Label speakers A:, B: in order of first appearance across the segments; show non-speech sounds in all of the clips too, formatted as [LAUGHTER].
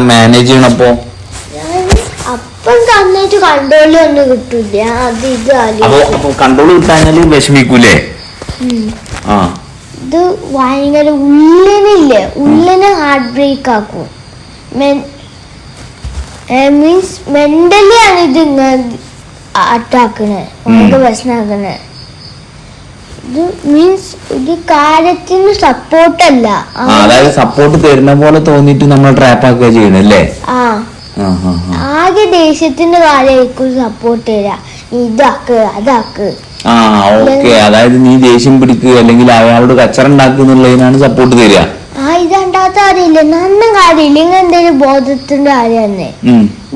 A: Manage ചെയ്യണപ്പോ?
B: അപ്പം തന്നിട്ട് ഒന്നും കിട്ടൂല അത് ഇത്
A: അപ്പൊ
B: ആലോചിക്കും
A: അപ്പൊ കൺട്രോൾ കിട്ടാഞ്ഞാൽ വിഷമിക്കൂലേ? ആ.
B: ഇത് ഭയങ്കര ഉള്ളിനില്ലേ? ഉള്ളിനെ ഹാർട്ട് ബ്രേക്ക് ആക്കും. മീൻസ് മെന്റലി ആണ് ഇത് അറ്റാക്കണേ ഭയങ്കര പ്രശ്നമാക്കണേ ഇത് മീൻസ് ഇത് കാര്യത്തിന് സപ്പോർട്ടല്ല
A: അതായത് സപ്പോർട്ട് തരുന്ന പോലെ തോന്നിട്ട് നമ്മൾ ട്രാപ്പ് ആക്കുക ചെയ്യണല്ലേ.
B: ആകെ ദേഷ്യത്തിന്റെ കാര്യമായിരിക്കും സപ്പോർട്ട് തരാ. നീ ഇതാക്ക് അതാക്ക്.
A: ആ ഓക്കെ അതായത് നീ ദേഷ്യം പിടിക്കുക അല്ലെങ്കിൽ അയാളോട് കച്ചറ ഉണ്ടാക്കുന്നുള്ളതിനാണ് സപ്പോർട്ട് തരിക.
B: ആ ഇത് രണ്ടാമത്തെ കാര്യമില്ല നന്നും കാര്യമില്ല. ഇങ്ങനെ എന്തെങ്കിലും ബോധത്തിന്റെ കാര്യം തന്നെ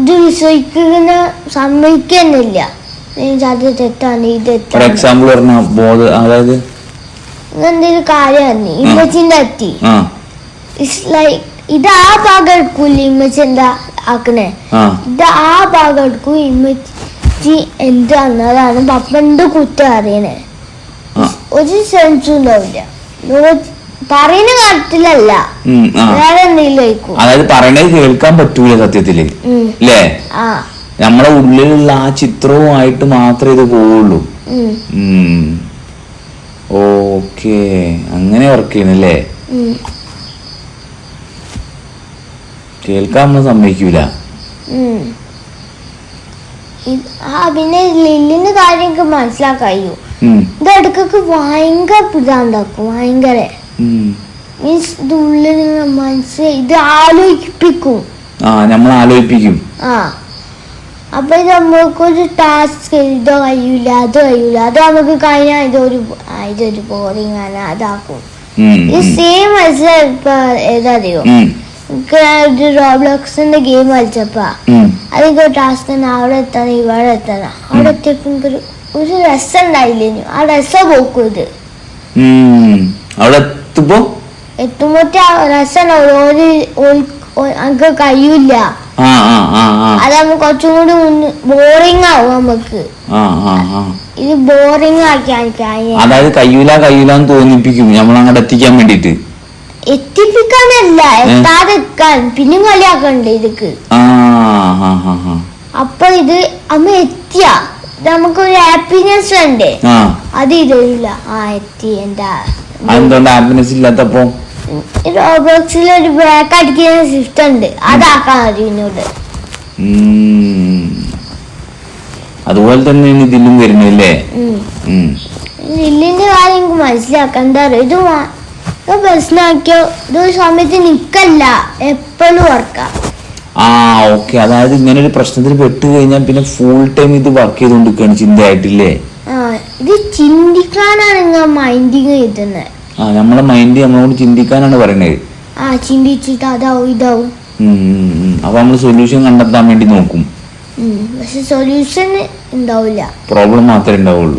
B: ഇത് വിശ്വസിക്കുന്ന സമ്മതിക്കുന്നില്ല. അത് തെറ്റാണ് ഇത്
A: ഒരു
B: തെറ്റാണ്
A: എക്സാമ്പിൾ പറഞ്ഞ ബോധ അതായത്?
B: എന്തെങ്കിലും കാര്യമാണ് ഇമ്മച്ചിന്റെ എത്തി
A: ആ.
B: ഇറ്റ്സ് ലൈക്ക് ഇത് ആ ഭാഗം എടുക്കൂല ഇമ്മച്ചി എന്താ ആക്കണേ?
A: ആ.
B: ഇത് ആ ഭാഗം എടുക്കും ഇമ്മച്ചി എന്താണ് അതാണ് പപ്പന്റെ കുറ്റം അറിയണേ.
A: ആ.
B: ഒരു സെൻസും ഉണ്ടാവില്ല. നോ- പറയുന്ന കാര്യത്തിലല്ല.
A: ഉം, ആ.
B: വേറെ എന്തെങ്കിലും
A: അതായത് പറയണത് കേൾക്കാൻ പറ്റൂല സത്യത്തിൽ.
B: ഉം.
A: അല്ലേ
B: ആ.
A: നമ്മളെ ഉള്ളിലുള്ള ആ ചിത്രവുമായിട്ട് മാത്രമേ ഇത് പോവുള്ളൂ. ഓക്കേ. അങ്ങനെ വർക്ക് ചെയ്യണല്ലേ കേൾക്കാൻ നമ്മൾ സമ്മതിക്കൂല.
B: പിന്നെ ലില്ലിന്റെ കാര്യം എനിക്ക്
A: ഉം,
B: ഇത് ഇടക്കൊക്കെ ഭയങ്കര പിതാണ്ടാക്കും ഭയങ്കര. മീൻസ് ഇത് ഉള്ളിൽ മനസ്സ് ഇത് ആലോചിപ്പിക്കും.
A: ആ നമ്മൾ ആലോചിപ്പിക്കും
B: ആ. അപ്പൊ ഇത് നമ്മൾക്കൊരു ടാസ്ക് എഴുതോ കഴിയൂല അത് കഴിയൂല. അത് നമുക്ക് കഴിഞ്ഞാൽ ഇതൊരു ഇതൊരു ബോറിങ് ആണ് അതാക്കും.
A: ഈ
B: സെയിം മനസ്സിലായി ഇപ്പൊ ഏതറിയോ? എനിക്ക് ഒരു റോബ്ലോക്സിന്റെ ഗെയിം കളിച്ചപ്പോ.
A: അതിന്റെ
B: അതൊക്കെ ടാസ്ക് തന്നെ അവിടെ എത്തണം ഇവിടെ എത്തണം. അവിടെ എത്തിയപ്പോ എനിക്കൊരു ഒരു രസം ഉണ്ടായില്ലേനു ആ രസം പോക്കും ഇത്.
A: എത്തുമ്പോ അവിടെ എത്തുമ്പോ?
B: രസം ഒരു നമുക്ക് കഴിയൂല.
A: ആ ആ ആ ആ.
B: അത് നമുക്ക് കുറച്ചും കൂടി ബോറിംഗ് ആവും നമുക്ക്. ഇത് ബോറിംഗ് ആക്കി
A: അതായത് കയ്യൂല കയ്യൂലെന്ന് തോന്നിപ്പിക്കും. നമ്മൾ അങ്ങോട്ട് എത്തിക്കാൻ വേണ്ടിട്ട്
B: എത്തിപ്പിക്കാനല്ല എത്താതെ എത്താൻ പിന്നെ കളിയാക്കണ്ട് ഇതൊക്കെ. അപ്പൊ ഇത് അമ്മ എത്തിയ. നമുക്കൊരു ഹാപ്പിനെസ് വേണ്ടേ?
A: ആ.
B: അത് ഇതില്ല ആ എത്തി. എന്താ?
A: അതെന്തുകൊണ്ട് ഹാപ്പിനെസ് ഇല്ലാത്തപ്പോ?
B: റോബോക്സിൽ ഒരു ബ്രേക്ക് അടിക്കുന്ന സിസ്റ്റം ഉണ്ട്. അതാക്കാൻ എന്നോട്
A: അതുപോലെ തന്നെ ഇതിലും വരുന്നില്ലേ.
B: ലില്ലിന്റെ കാര്യം എനിക്ക് മനസ്സിലാക്കാം എന്താ പറയുക ഇത് വാ- ഇത് സമയത്ത് നിക്കല്ല. എപ്പോഴും ഓർക്കാം
A: ആ ഓക്കെ അതായത് ഇങ്ങനെ ഒരു പ്രശ്നത്തിൽ പെട്ട് കഴിഞ്ഞാൽ പിന്നെ ഫുൾ ടൈം ഇത് വർക്ക് ചെയ്തുകൊണ്ടിരിക്കുകയാണ് ചിന്തയായിട്ടില്ലേ?
B: ഇത് ചിന്തിക്കാനാണ് നിങ്ങൾ മൈൻഡിങ് കിട്ടുന്നത്
A: ആ നമ്മളെ മൈൻഡ് നമ്മളോട് ചിന്തിക്കാനാണ് പറയുന്നത്
B: ആ ചിന്തിച്ചിട്ട് അതാവും ഇതാവും.
A: അപ്പൊ നമ്മൾ സൊല്യൂഷൻ കണ്ടെത്താൻ വേണ്ടി നോക്കും.
B: പക്ഷെ സൊല്യൂഷൻ ഉണ്ടാവില്ല
A: പ്രോബ്ലം മാത്രമേ ഉണ്ടാവുള്ളൂ.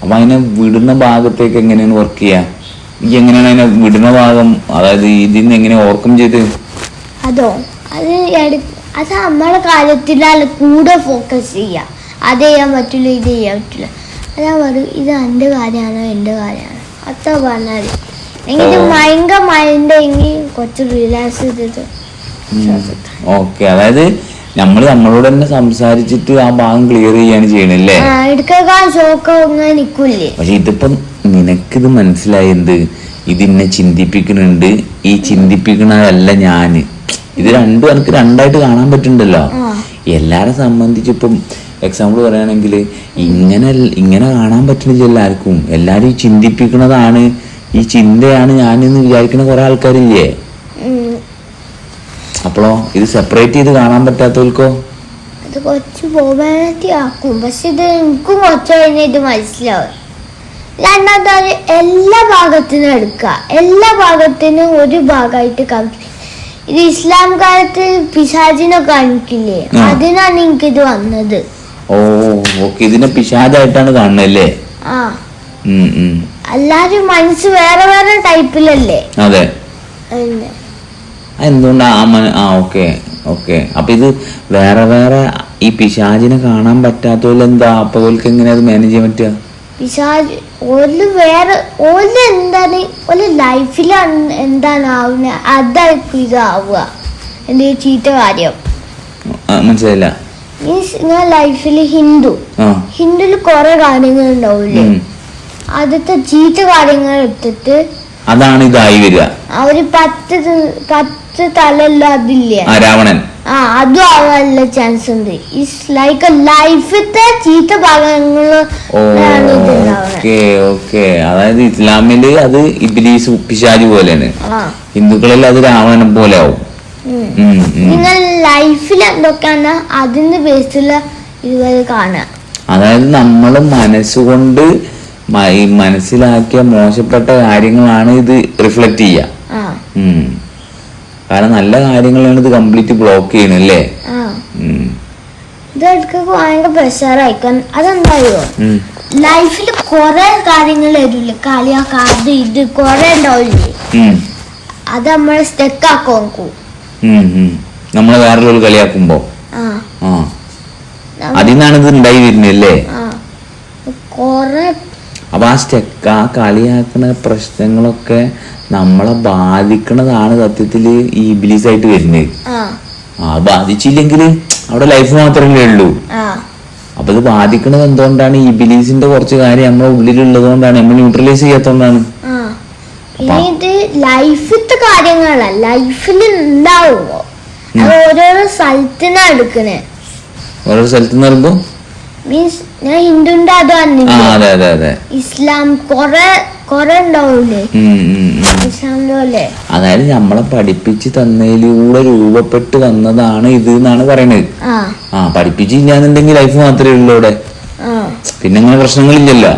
A: അപ്പൊ അതിനെ വിടുന്ന ഭാഗത്തേക്ക് എങ്ങനെയാണ് വർക്ക് ചെയ്യാ? ഈ എങ്ങനെയാണ് അതിനെ വിടുന്ന ഭാഗം? അതായത് ഇതിന്ന് എങ്ങനെ ഓർക്കം ചെയ്ത്?
B: അതോ? അത് അത് നമ്മളെ കാര്യത്തിലാണ് കൂടെ ഫോക്കസ് ചെയ്യുക അത് ചെയ്യാൻ പറ്റില്ല ഇത് ചെയ്യാൻ പറ്റില്ല. അതാ പറയും ഇത് എന്റെ കാര്യമാണോ എന്റെ കാര്യമാണോ അത്ര പറഞ്ഞാൽ എങ്കിൽ ഭയങ്കര മൈൻഡ് എങ്കിൽ കുറച്ച് റിലാക്സ് ചെയ്തിട്ട്.
A: ഓക്കെ അതായത് നമ്മൾ നമ്മളോട് തന്നെ സംസാരിച്ചിട്ട് ആ ഭാഗം ക്ലിയർ ചെയ്യാണ് ചെയ്യണല്ലേ പക്ഷെ ഇതിപ്പം നിനക്കിത് മനസ്സിലായി എന്ത് ഇതിന്നെ ചിന്തിപ്പിക്കുന്നുണ്ട്. ഈ ചിന്തിപ്പിക്കണതല്ല ഞാൻ. ഇത് രണ്ടും എനിക്ക് രണ്ടായിട്ട് കാണാൻ പറ്റുന്നുണ്ടല്ലോ. എല്ലാരെ സംബന്ധിച്ചിപ്പം എക്സാമ്പിൾ പറയുകയാണെങ്കിൽ ഇങ്ങനെ ഇങ്ങനെ കാണാൻ പറ്റുന്നില്ല എല്ലാവർക്കും. എല്ലാവരും ചിന്തിപ്പിക്കുന്നതാണ്. ഈ ചിന്തയാണ് ഞാനെന്ന് വിചാരിക്കുന്ന കുറെ ആൾക്കാരില്ലേ?
B: അപ്പോ
A: അപ്പോഴോ ഇത് സെപ്പറേറ്റ് ചെയ്ത് കാണാൻ പറ്റാത്തവർക്കോ?
B: ഇത് കുറച്ച് ബോബാനിറ്റി ആക്കും. പക്ഷെ ഇത് എനിക്കും കുറച്ച് കഴിഞ്ഞാൽ ഇത് മനസ്സിലാവും. രണ്ടാമത്തെ എല്ലാ ഭാഗത്തിനും എടുക്കുക എല്ലാ ഭാഗത്തിനും ഒരു ഭാഗമായിട്ട് കാണിക്കും ഇത് ഇസ്ലാം കാലത്ത് പിശാചിനെ കാണിക്കില്ലേ. അതിനാണ് എനിക്കിത് വന്നത്.
A: Oh okay. ഇതിനെ പിശാചായിട്ടാണ് കാണുന്നല്ലേ.
B: എല്ലാരും മനസ്സ് വേറെ വേറെ ടൈപ്പിലല്ലേ?
A: അതെ. എന്തുകൊണ്ടാ ആ മന- ആ ഓക്കെ ഓക്കെ. അപ്പൊ ഇത് വേറെ വേറെ ഈ പിശാചിനെ കാണാൻ പറ്റാത്തവര് എന്താ? അപ്പൊ ഓൽക്ക് എങ്ങനെ അത് മാനേജ് ചെയ്യാൻ പറ്റുക?
B: പിശാജ് ഓൽ വേറെ ഓൽ എന്താണ് ഓൽ ലൈഫിൽ എന്താണ് ആവുന്നത് അതായിരിക്കും ഇതാവുക. എന്തെങ്കിലും ചീത്ത കാര്യം.
A: മനസ്സിലായില്ല.
B: മീൻസ് ഞാൻ ലൈഫിൽ ഹിന്ദു. ഹിന്ദുവിൽ കുറെ കാര്യങ്ങൾ ഉണ്ടാവില്ലേ. ആദ്യത്തെ ചീത്ത കാര്യങ്ങൾ എടുത്തിട്ട്
A: അതാണ് ഇതായി വരിക.
B: അവർ ഒരു പത്ത് പത്ത് തലല്ല അതില്ല?
A: രാവണൻ.
B: ആ അതും ആവാനുള്ള ചാൻസ് ഉണ്ട്. ഇസ് ലൈക്ക് ലൈഫിലത്തെ ചീത്ത ഭാഗങ്ങൾ
A: അതായത് ഇസ്ലാമിൽ അത് ഇബിലീസ് പിശാജി പോലെയാണ്. ഹിന്ദുക്കളിൽ അത് രാവണൻ പോലെ ആവും.
B: നിങ്ങൾ ലൈഫിൽ എന്തൊക്കെയാണ് അതിന്റെ ബേസിൽ ഇതുവരെ കാണുക?
A: അതായത് നമ്മൾ മനസ്സുകൊണ്ട് മനസ്സിലാക്കിയ മോശപ്പെട്ട കാര്യങ്ങളാണ് ഇത് റിഫ്ലക്ട് ചെയ്യുക. കാരണം നല്ല കാര്യങ്ങളാണ് ഇത് കംപ്ലീറ്റ് ബ്ലോക്ക് ചെയ്യണല്ലേ?
B: ആ. ഇത് എടുക്കൊക്കെ ഭയങ്കര പ്രഷറായിക്കാൻ അതെന്തായോ. ലൈഫിൽ കുറെ കാര്യങ്ങൾ വരില്ലേ? കാർഡ് ഇത് കുറെ ഉണ്ടാവില്ലേ. അത് നമ്മളെ സ്റ്റെക്കാക്കോ നോക്കൂ
A: നമ്മളെ വേറൊരു കളിയാക്കുമ്പോ. അതിൽ നിന്നാണ് ഇത് ഉണ്ടായി വരുന്നല്ലേ അപ്പൊ ആ സ്റ്റെക്ക് ആ കളിയാക്കുന്ന പ്രശ്നങ്ങളൊക്കെ നമ്മളെ ബാധിക്കണതാണ് സത്യത്തിൽ ഈ ഇബിലീസ് ആയിട്ട് വരുന്നത്.
B: ആ.
A: ബാധിച്ചില്ലെങ്കിൽ അവിടെ ലൈഫ് മാത്രമല്ലേ ഉള്ളൂ. അപ്പൊ ഇത് ബാധിക്കണത് എന്തുകൊണ്ടാണ് ഈ ബിലീസിന്റെ കുറച്ച് കാര്യം നമ്മുടെ ഉള്ളിലുള്ളത് കൊണ്ടാണ് നമ്മൾ ന്യൂട്രലൈസ്
B: ഇത് ലൈഫിലത്തെ കാര്യങ്ങളല്ല ലൈഫിൽ ഉണ്ടാവുമോ അത് ഓരോരോ സ്ഥലത്തിനാ എടുക്കണേ.
A: ഓരോ സ്ഥലത്ത് നിന്ന് പറയുമ്പോ?
B: മീൻസ് ഞാൻ ഹിന്ദുന്റെ അത്
A: ആ
B: വന്നില്ല
A: അതെ അതെ അതെ.
B: ഇസ്ലാം കൊറേ കൊറേ ഉണ്ടാവൂലേ
A: ഉം, ഉം, ഉം.
B: ഇസ്ലാമിന്റെ പോലെ
A: അതായത് നമ്മളെ പഠിപ്പിച്ച് തന്നതിലൂടെ രൂപപ്പെട്ട് വന്നതാണ് ഇത് എന്നാണ് പറയണത്.
B: ആ.
A: ആ പഠിപ്പിച്ചില്ലാന്നുണ്ടെങ്കിൽ ലൈഫ് മാത്രമേ ഉള്ളൂ ഇവിടെ
B: ആ.
A: പിന്നെ അങ്ങനെ പ്രശ്നങ്ങളില്ലല്ലോ.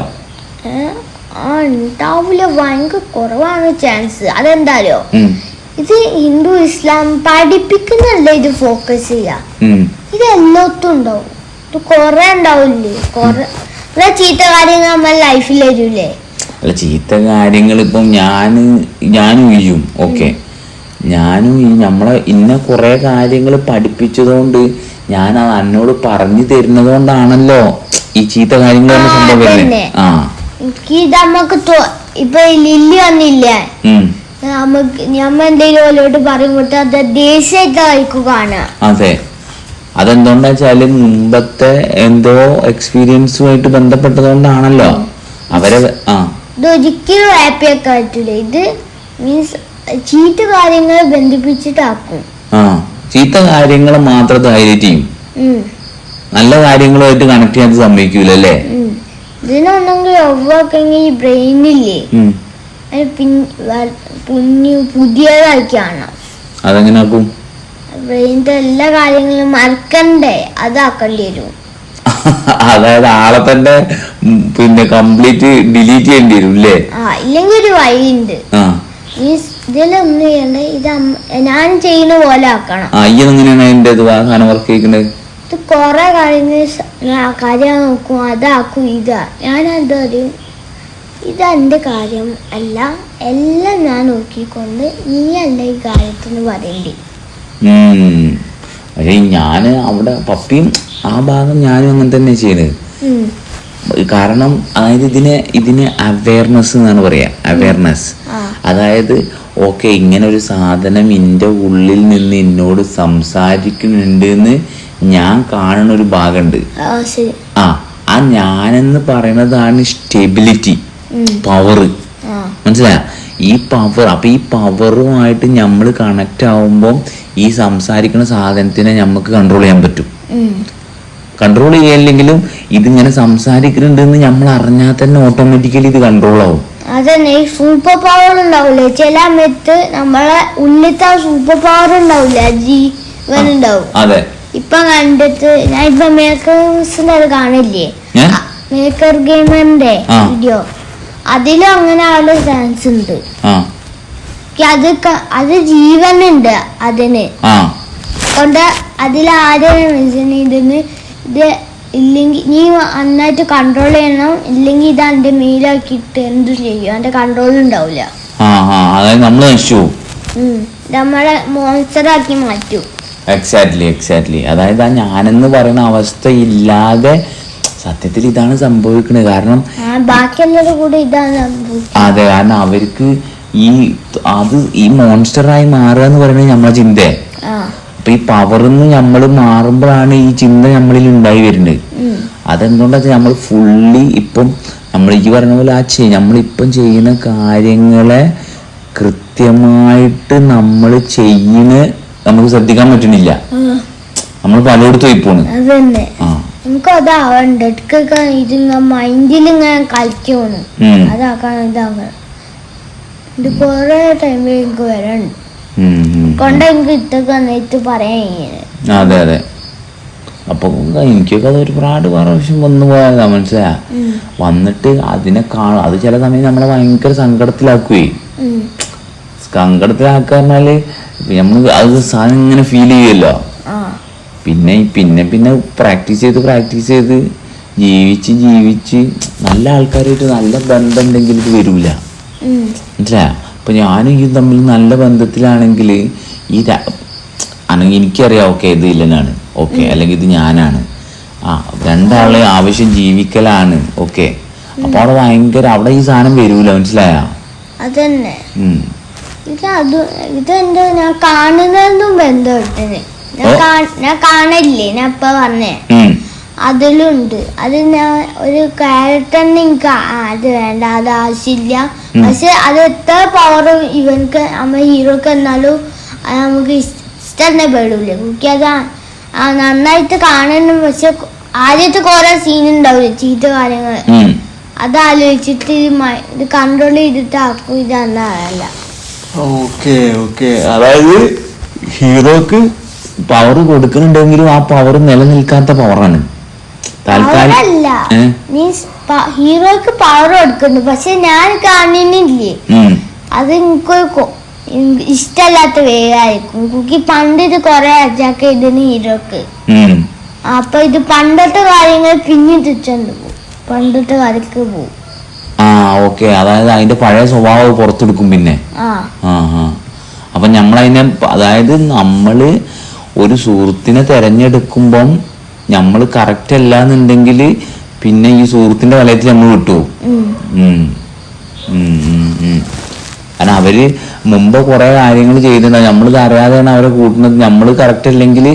B: ഉണ്ടാവില്ല ഭയങ്കര കുറവാണ് ചാൻസ്
A: അതെന്താലോ
B: ഇത് ഹിന്ദു ഇസ്ലാം പഠിപ്പിക്കുന്നല്ല ഇത് ഫോക്കസ് ചെയ്യാ? ഇത് എല്ലാത്തും ഉണ്ടാവും. ഇത് കൊറേ ഉണ്ടാവില്ലേ? കൊറേ ചീത്ത കാര്യങ്ങൾ നമ്മൾ ലൈഫിൽ വരൂലേ?
A: അല്ല ചീത്ത കാര്യങ്ങൾ ഇപ്പം ഞാൻ ഞാനും ചെയ്യും ഓക്കെ. ഞാനും ഈ നമ്മളെ ഇന്ന കുറെ കാര്യങ്ങൾ പഠിപ്പിച്ചതുകൊണ്ട് ഞാൻ അത് എന്നോട് പറഞ്ഞു തരുന്നതുകൊണ്ടാണല്ലോ ഈ ചീത്ത കാര്യങ്ങൾ എന്ന
B: ആ, എനിക്ക് ഇത് നമുക്ക് തോ- ഇപ്പൊ ഈ ലില്ലി വന്നില്ലേ? നമുക്ക് ഞമ്മ എന്തെങ്കിലും ഓലോട്ട് പറയുമ്പോഴത്തെ അത് ദേഷ്യമായിട്ടായിരിക്കും കാണുക.
A: അതെ. അതെന്തുകൊണ്ടാ വെച്ചാൽ മുമ്പത്തെ എന്തോ എക്സ്പീരിയൻസുമായിട്ട് ബന്ധപ്പെട്ടതുകൊണ്ടാണല്ലോ. അവരെ ആ.
B: ഇത് ഒരിക്കലും ഹാപ്പി ആക്കാൻ പറ്റൂല. ഇത് മീൻസ് ചീത്ത കാര്യങ്ങൾ ബന്ധിപ്പിച്ചിട്ടാക്കും.
A: ആ. ചീത്ത കാര്യങ്ങൾ മാത്രം ഹൈലൈറ്റ് ചെയ്യും. നല്ല കാര്യങ്ങളുമായിട്ട് കണക്ട് ചെയ്യാൻ സമ്മതിക്കൂലല്ലേ?
B: ഒഴിവാക്കെങ്കിൽ ഈ ബ്രെയിനില്ലേ?
A: ഉം.
B: അത് പിൻ- വ- പുഞ്ഞു പുതിയതായി കാണാം
A: അതെങ്ങനെ ആക്കും
B: ബ്രെയിനിന്റെ എല്ലാ കാര്യങ്ങളും മറക്കണ്ടേ? അതാക്കേണ്ടി വരും. [LAUGHS]
A: അതായത് ആളെ തന്നെ പിന്നെ കംപ്ലീറ്റ് ഡിലീറ്റ് ചെയ്യേണ്ടി വരും അല്ലേ
B: ആ ഇല്ലെങ്കിൽ ഒരു വഴിയുണ്ട്. ഇതിലൊന്നും ചെയ്യണ്ട ഇത് ഞാൻ ചെയ്യുന്ന പോലെ ആക്കണം.
A: ആ ഈ എങ്ങനെയാണ് അതിന്റെ ഇത് സാധനം വർക്ക് ചെയ്യിക്കുന്നത്
B: ഇത് കൊറേ കാര്യങ്ങൾ സ- ആ കാര്യം നോക്കും. അതാക്കും ഇതാ. ഞാൻ എന്താ ഇതെന്റെ ഇത് കാര്യം. അല്ല എല്ലാം ഞാൻ നോക്കിക്കൊണ്ട് നീ അല്ല ഈ കാര്യത്തിന് പറയേണ്ടി.
A: പക്ഷേ ഞാൻ അവിടെ പപ്പിയും ആ ഭാഗം ഞാനും അങ്ങനെ തന്നെ ചെയ്യണത്.
B: ഉം.
A: കാരണം അതായത് ഇതിനെ ഇതിന് അവയർനെസ് എന്നാണ് പറയാ. അവയർനെസ്. അതായത് ഓക്കെ ഇങ്ങനെ ഒരു സാധനം എന്റെ ഉള്ളിൽ നിന്ന് എന്നോട് സംസാരിക്കുന്നുണ്ട് എന്ന് ഞാൻ കാണുന്ന ഒരു ഭാഗമുണ്ട്
B: ആ
A: ആ ഞാനെന്ന് പറയുന്നതാണ് സ്റ്റെബിലിറ്റി. പവർ മനസ്സിലായ? ഈ പവർ അപ്പൊ ഈ പവറുമായിട്ട് നമ്മൾ കണക്ട് ആവുമ്പോൾ ഈ സംസാരിക്കുന്ന സാധനത്തിനെ നമുക്ക് കൺട്രോൾ ചെയ്യാൻ പറ്റും. കൺട്രോൾ ചെയ്യാനില്ലെങ്കിലും ഇതിങ്ങനെ സംസാരിക്കുന്നുണ്ടെന്ന് നമ്മൾ അറിഞ്ഞാൽ തന്നെ ഓട്ടോമാറ്റിക്കലി ഇത് കൺട്രോൾ ആവും.
B: അതന്നെ ഈ സൂപ്പർ പവർ ഉണ്ടാവില്ലേ ചില സമയത്ത് നമ്മളെ ഉള്ളിത്തെ സൂപ്പർ പവർ ഉണ്ടാവില്ല ജീവൻ ഉണ്ടാവും
A: അതെ.
B: ഇപ്പൊ കണ്ടിട്ട് ഞാൻ ഇപ്പൊ മേക്കേഴ്സിന്റെ അത് കാണില്ലേ? മേക്കർ ഗെയിമറിന്റെ. വീഡിയോ അതിലും അങ്ങനെ ആളുടെ ചാൻസ് ഉണ്ട്. അത് അത് ജീവനുണ്ട് അതിന്. കൊണ്ട് മെൻഷൻ ചെയ്തെന്ന് ഇത് ഇല്ലെങ്കിൽ നീ നന്നായിട്ട് കൺട്രോൾ ചെയ്യണം. ഇല്ലെങ്കിൽ ഇത് എന്റെ മേലാക്കിയിട്ട് എന്തും ചെയ്യും. എന്റെ കൺട്രോൾ ഉണ്ടാവില്ല
A: ആ ആ അതായത് നമ്മൾ നശിച്ചു പോകും
B: ഉം. ഇത് നമ്മളെ മോൺസ്റ്ററാക്കി മാറ്റും.
A: എക്സാക്ട്ലി എക്സാക്ട്ലി അതായത് ആ ഞാനെന്ന് പറയുന്ന അവസ്ഥ ഇല്ലാതെ സത്യത്തിൽ ഇതാണ് സംഭവിക്കുന്നത് കാരണം
B: ആ ബാക്കിയുള്ളവരുടെ കൂടെ ഇതാണ്.
A: അതെ കാരണം അവർക്ക് ഈ അത് ഈ മോൺസ്റ്ററായി മാറുക എന്ന് പറയുന്നത് നമ്മളെ ചിന്തയെ.
B: ആ.
A: അപ്പൊ ഈ പവറിന്ന് നമ്മൾ മാറുമ്പോഴാണ് ഈ ചിന്ത നമ്മളിൽ ഉണ്ടായി വരുന്നത്. അതെന്തുകൊണ്ടാ നമ്മൾ ഫുള്ളി ഇപ്പം നമ്മൾ ഈ പറഞ്ഞ പോലെ ആ ചെയ്യും നമ്മളിപ്പം ചെയ്യുന്ന കാര്യങ്ങളെ കൃത്യമായിട്ട് നമ്മൾ ചെയ്യുന്ന നമുക്ക് ശ്രദ്ധിക്കാൻ
B: പറ്റുന്നില്ല
A: നമ്മൾ പലയിടത്തും പോയി പോണ്. ആ.
B: നമുക്ക് അതാവണ്ട് ഇടയ്ക്കൊക്കെ ഇതിങ്ങ മൈൻഡിൽ ഇങ്ങനെ കളിക്കുന്നു
A: ഉം.
B: അതാക്കാൻ ഇതാക്കണം ഇത് കൊറേ ടൈമിൽ എനിക്ക് വരണ്ട്. കൊണ്ട് എനിക്ക് പറയാൻ
A: അതെ അതെ. അപ്പൊ എനിക്കൊക്കെ അത് ഒരുപാട് പ്രാവശ്യം വന്നു പോയതാ മനസ്സിലായ? വന്നിട്ട് അതിനെ കാണും അത് ചില സമയം നമ്മളെ ഭയങ്കര സങ്കടത്തിലാക്കുവേ. സങ്കടത്തിലാക്കാറിനാല് നമ്മൾ നമ്മൾ അത് സാധനം ഇങ്ങനെ ഫീൽ ചെയ്യുമല്ലോ
B: ആ.
A: പിന്നെ പിന്നെ പിന്നെ പ്രാക്ടീസ് ചെയ്ത് പ്രാക്ടീസ് ചെയ്ത് ജീവിച്ച് ജീവിച്ച് നല്ല ആൾക്കാരായിട്ട് നല്ല ബന്ധം ഉണ്ടെങ്കിൽ ഇത് വരൂല. മനസ്സിലായ? അപ്പൊ ഞാനും ഈ തമ്മിൽ നല്ല ബന്ധത്തിലാണെങ്കിൽ ഈ ആണെങ്കിൽ എനിക്കറിയാം ഓക്കെ ഇത് ഇല്ലനാണ് ഓക്കെ അല്ലെങ്കിൽ ഇത് ഞാനാണ്. ആ രണ്ടാളെ ആവശ്യം ജീവിക്കലാണ് ഓക്കെ. അപ്പൊ അവിടെ ഭയങ്കര അവിടെ ഈ സാധനം വരൂല മനസ്സിലായ?
B: അതന്നെ. ഇത് ഞാൻ കാണുന്നതും. കാ- ഞാൻ കാണില്ലേ? ഞാൻ ഇപ്പൊ പറഞ്ഞേ. അതിലുണ്ട്. അത് ഞാൻ ഒരു ക്യാരക്ടറിന് എനിക്ക് അത് വേണ്ട അത് ആവശ്യമില്ല. പക്ഷെ അത് എത്ര പവർ ഇവൻക്ക് നമ്മ ഹീറോക്ക് എന്നാലും അത് നമുക്ക് ഇഷ്- ഇഷ്ടം തന്നെ പേടില്ലേ എനിക്ക് അത് നന്നായിട്ട് കാണണം. പക്ഷെ ആദ്യത്തെ കുറെ സീൻ ഉണ്ടാവില്ല ചീത്ത കാര്യങ്ങൾ. അത് ആലോചിച്ചിട്ട് ഇത് കൺട്രോൾ ചെയ്തിട്ട് ആക്കും ഇതെന്നാ അറിയില്ല
A: ഓക്കെ ഓക്കെ. അതായത് ഹീറോക്ക് പവർ കൊടുക്കുന്നുണ്ടെങ്കിലും ആ പവർ നിലനിൽക്കാത്ത പവറാണ്?
B: മീൻസ് ഹീറോക്ക് പവർ കൊടുക്കുന്നു പക്ഷെ ഞാൻ കാണുന്നില്ലേ. അത് എനിക്കൊരു എനിക്ക് ഇഷ്ടമല്ലാത്ത വേഗമായിരിക്കും എനിക്ക് പണ്ട് ഇത് കുറെ അറ്റാക്ക് ചെയ്തിന് ഹീറോക്ക്. അപ്പൊ ഇത് പണ്ടത്തെ കാര്യങ്ങൾ പിന്നെ തിരിച്ചുകൊണ്ട് പോകും പണ്ടത്തെ കാര്യക്ക് പോകും
A: ആ ഓക്കെ. അതായത് അതിന്റെ പഴയ സ്വഭാവം പുറത്തെടുക്കും പിന്നെ. അപ്പൊ നമ്മളതിനെ അതായത് നമ്മൾ ഒരു സുഹൃത്തിനെ തെരഞ്ഞെടുക്കുമ്പം നമ്മൾ കറക്റ്റ് അല്ല എന്നുണ്ടെങ്കിൽ പിന്നെ ഈ സുഹൃത്തിന്റെ വലയത്തിൽ നമ്മൾ
B: ഉം.
A: കാരണം അവർ മുമ്പ് കുറെ കാര്യങ്ങൾ ചെയ്തിട്ടുണ്ടാവും നമ്മൾ അറിയാതെയാണ് അവരെ കൂട്ടുന്നത്. നമ്മൾ കറക്റ്റ് അല്ലെങ്കിൽ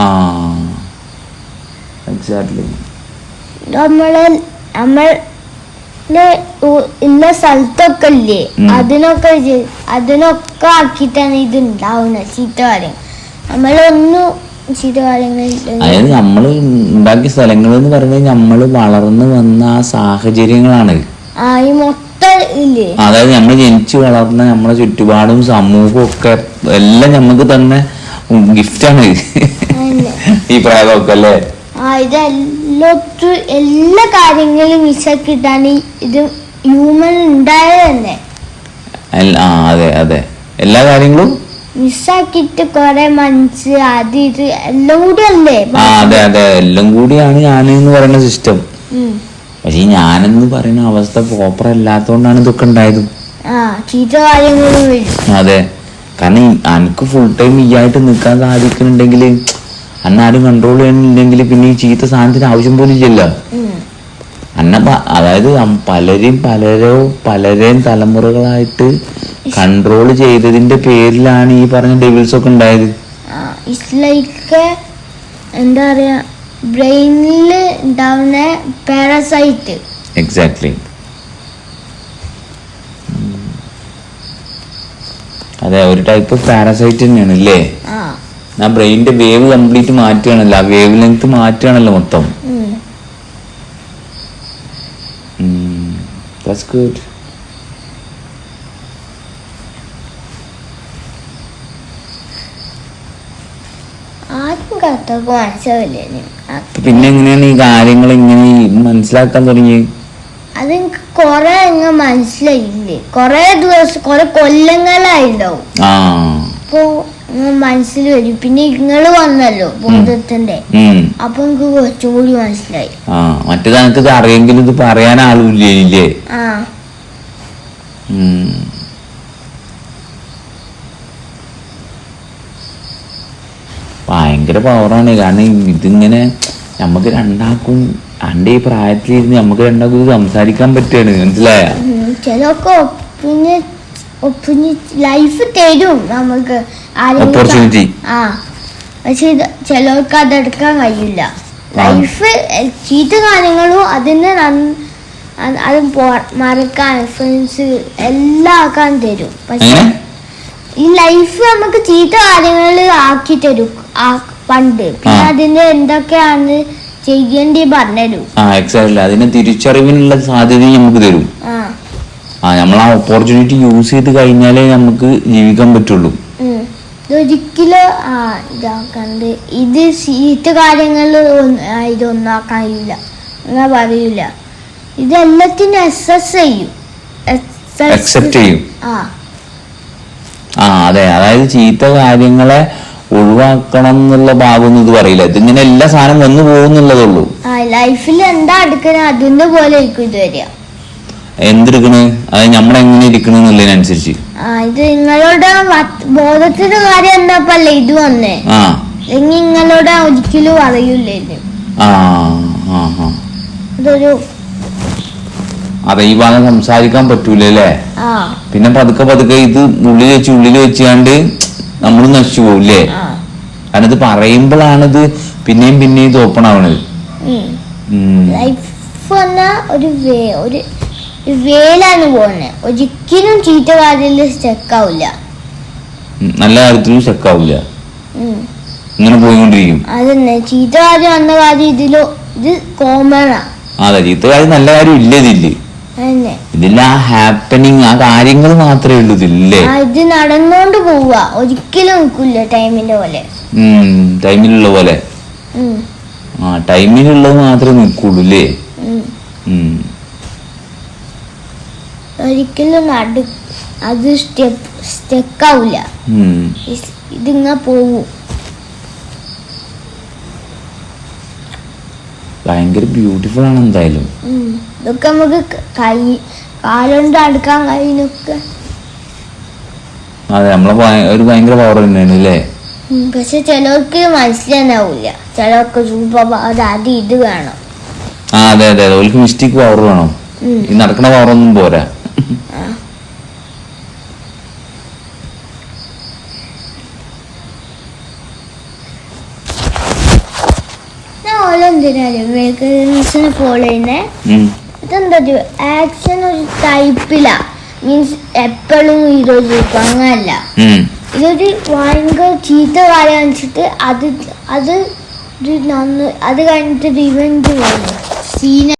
A: ആ. എക്സാക്ട്ലി
B: നമ്മൾ നമ്മൾ ഇന്ന സ്ഥലത്തൊക്കെ ഇല്ലേ. അതിനൊക്കെ അതിനൊക്കെ ആക്കിയിട്ടാണ് ഇത് ഉണ്ടാവുന്നത് ചീത്ത കാര്യം നമ്മളൊന്നും
A: അതായത് നമ്മൾ ഉണ്ടാക്കിയ സ്ഥലങ്ങൾ എന്ന് പറയുന്നത് നമ്മൾ വളർന്നു വന്ന ആ സാഹചര്യങ്ങളാണ്. അതായത് നമ്മൾ ജനിച്ചു വളർന്ന നമ്മളെ ചുറ്റുപാടും സമൂഹവും ഒക്കെ എല്ലാം നമുക്ക് തന്നെ ഗിഫ്റ്റാണ്.
B: ആണ്
A: ഈ പ്രായമൊക്കെ അല്ലേ
B: ഇതെല്ലാത്തും എല്ലാ കാര്യങ്ങളും വിശക്കിട്ടാണ് ഇത് ഹ്യൂമൻ ഉണ്ടായത് തന്നെ.
A: അതെ അതെ. എല്ലാ കാര്യങ്ങളും
B: മിസ്സാക്കിയിട്ട് കുറെ മനസ്സ് അത് ഇത് എല്ലാം കൂടി അല്ലേ
A: ആ അതെ അതെ. എല്ലാം കൂടിയാണ് ഞാൻ എന്ന് പറയുന്ന സിസ്റ്റം. പക്ഷെ ഈ ഞാനെന്ന് പറയുന്ന അവസ്ഥ പ്രോപ്പർ അല്ലാത്തോണ്ടാണ് ഇതൊക്കെ ഉണ്ടായത്.
B: ആ ചീത്ത കാര്യങ്ങളും വരും
A: അതെ. കാരണം എനിക്ക് ഫുൾ ടൈം ഈ ആയിട്ട് നിൽക്കാൻ സാധിക്കുന്നുണ്ടെങ്കിൽ അന്നാരും കൺട്രോൾ ചെയ്യുന്നില്ലെങ്കിൽ പിന്നെ ഈ ചീത്ത സാധനത്തിന് ആവശ്യം പോലും ഇല്ലല്ലോ. അന്ന അതായത് പലരെയും പലരോ പലരെയും തലമുറകളായിട്ട് കൺട്രോൾ ചെയ്തതിന്റെ പേരിലാണ് ഈ പറഞ്ഞ ഡെവിൾസ് ഒക്കെ ഉണ്ടായത്.
B: ഇറ്റ്സ് ലൈക്ക് എന്താ പറയാ ബ്രെയിനിൽ ഉണ്ടാവുന്ന പാരസൈറ്റ്
A: എക്സാക്ട്ലി അതെ ഒരു ടൈപ്പ് പാരസൈറ്റ് തന്നെയാണ് അല്ലേ
B: ആ.
A: ബ്രെയിനിന്റെ വേവ് കംപ്ലീറ്റ് മാറ്റുകയാണല്ലോ ആ വേവ് ലെങ്ത് മാറ്റുകയാണല്ലോ മൊത്തം. ദാറ്റ്സ് ഗുഡ്
B: കത്തൊക്കെ മനസ്സിലാവില്ലേ
A: പിന്നെ എങ്ങനെയാണ് ഈ കാര്യങ്ങൾ ഇങ്ങനെ മനസ്സിലാക്കാൻ തുടങ്ങി
B: അത് എനിക്ക് കൊറേ അങ്ങ് മനസ്സിലായില്ലേ? കൊറേ ദിവസം കൊറേ കൊല്ലങ്ങളായിണ്ടാവും. അപ്പൊ മനസ്സിൽ വരും. പിന്നെ ഇങ്ങൾ വന്നല്ലോ ബോധത്തിന്റെ. അപ്പൊ എനിക്ക് കുറച്ചുകൂടി മനസ്സിലായി.
A: മറ്റേത് എനിക്ക് അറിയെങ്കിലും ഇത് പറയാൻ ആളുമില്ലേ ഇല്ലേ
B: ആ.
A: ഭയങ്കര പവറാണ് കാരണം ഇതിങ്ങനെ നമുക്ക് രണ്ടാക്കും എന്റെ ഈ പ്രായത്തിലിരുന്ന് നമുക്ക് രണ്ടാക്കും ഇത് സംസാരിക്കാൻ പറ്റുകയാണ്. മനസ്സിലായ?
B: ലൈഫ് തരും നമുക്ക്.
A: ഓപ്പർച്യൂണിറ്റി
B: ആ. പക്ഷെ ചിലർക്ക് അതെടുക്കാൻ കഴിയില്ല. ലൈഫ് ചീത്ത കാര്യങ്ങളും അതിന് അത് അത് മറക്കാൻ ഫ്രണ്ട്സ് എല്ലാം ആക്കാൻ തരും. പക്ഷെ ഈ ലൈഫ് നമുക്ക് ചീത്ത കാര്യങ്ങൾ ആക്കി തരും. ആ പണ്ട്. പിന്നെ
A: ആ.
B: അതിന്റെ എന്തൊക്കെയാണ് ചെയ്യേണ്ടി പറഞ്ഞുതരും
A: ആ എക്സാക്ട്ലി അതിനെ തിരിച്ചറിവിനുള്ള സാധ്യത നമുക്ക് തരും.
B: ആ.
A: നമ്മൾ ആ ഓപ്പർച്യൂണിറ്റി യൂസ് ചെയ്ത് കഴിഞ്ഞാലേ നമുക്ക് ജീവിക്കാൻ പറ്റുള്ളൂ.
B: ഒരിക്കലും ഇതാക്കണ്ട്. ഇത് സീറ്റ് കാര്യങ്ങൾ ഇതൊന്നാക്കാൻ കഴിയില്ല അങ്ങനെ പറയൂല. ഇതെല്ലാത്തിനും അക്സസ് ചെയ്യും.
A: അക്സെപ്റ്റ് ചെയ്യും.
B: ആ.
A: ആ അതെ. അതായത് ചീത്ത കാര്യങ്ങളെ ഒഴിവാക്കണം എന്നുള്ള ഭാഗമൊന്നും ഇത് പറയില്ല. ഇതിങ്ങനെ എല്ലാ സാധനം വന്നു പോകുന്നുള്ളതുള്ളൂ
B: ലൈഫിൽ എന്താ എടുക്കണ? അതിന്റെ പോലെ ആയിരിക്കും ഇത് വരിക.
A: എന്തെടുക്കണ്? അത് നമ്മളെങ്ങനെ
B: ഇരിക്കണെന്നുള്ളതിനനുസരിച്ച് ഇത് നിങ്ങളുടെ ബോധത്തിന്റെ കാര്യം എന്താപ്പല്ലേ ഇത് വന്നേ?
A: ആ.
B: നിങ്ങളോട് ഒരിക്കലും അറിയില്ലായിരുന്നു
A: ആ ആ ആ.
B: ഇതൊരു
A: അതെ ഈ ഭാഗം സംസാരിക്കാൻ പറ്റൂലേ പിന്നെ പതുക്കെ പതുക്കെ ഇത് ഉള്ളിൽ വെച്ച് ഉള്ളിൽ വെച്ചാണ്ട് നമ്മൾ നശിച്ചു പോവില്ലേ?
B: ആ.
A: കാരണം പറയുമ്പോഴാണിത് പിന്നെയും പിന്നെയും ഇത് ഓപ്പൺ ആവണത്.
B: ഒരു ഒരു ഒരു വേലാണ് പോകുന്നത് ഒരിക്കലും ചീത്ത കാര്യത്തിൽ സ്റ്റക്ക് ആവില്ല
A: നല്ല കാര്യത്തിലും സ്റ്റക്ക്
B: ആവില്ല
A: ഇങ്ങനെ പോയിക്കൊണ്ടിരിക്കും.
B: അതന്നെ. ചീത്ത കാര്യം വന്ന കാര്യം ഇതിലോ ഇത് കോമണാ
A: അതെ. ചീത്ത കാര്യം നല്ല കാര്യം ഇല്ല ഇതിൽ. ആ ഹാപ്പനിങ് ആ കാര്യങ്ങൾ മാത്രമേ ഉള്ളൂ ഇതില്ലേ?
B: ഇത് നടന്നോണ്ട് പോവുക ഒരിക്കലും നിൽക്കില്ല ടൈമിന്റെ പോലെ.
A: ടൈമിലുള്ള പോലെ. ആ ടൈമിലുള്ളത് മാത്രമേ നിൽക്കുള്ളൂ അല്ലേ.
B: ഒരിക്കലും നട അത് സ്റ്റെപ്പ് സ്റ്റെക്ക് ആവില്ല ഇതിങ്ങ പോവും.
A: ഭയങ്കര ബ്യൂട്ടിഫുൾ ആണ് എന്തായാലും.
B: ഇതൊക്കെ നമുക്ക് കൈ കാലുകൊണ്ട് അടുക്കാൻ കഴിയുന്നൊക്കെ.
A: അതെ നമ്മളെ ഒരു ഭയങ്കര പവർ തന്നെയാണ് അല്ലേ
B: പക്ഷെ ചിലർക്ക് മനസ്സിലാവില്ല ചിലർക്ക് സൂപ്പർ അത് അത് ഇത് വേണം.
A: ആ അതെ അതെ ഓൾക്ക് മിസ്റ്റേക്ക് പവർ വേണം. ഈ നടക്കണ പവർ ഒന്നും പോരാ.
B: ഓലെന്തിനാലും ഫോളോ ചെയ്യുന്നേ. ഇതെന്താ ആക്ഷൻ ഒരു ടൈപ്പിലാ മീൻസ് എപ്പോഴും ഹീറോ ജയിക്കും അങ്ങനല്ല ഇതൊരു ഭയങ്കര ചീത്ത കാര്യം വെച്ചിട്ട് അത് അത് അത് കഴിഞ്ഞിട്ട് റിവെഞ്ച് വന്നു സീന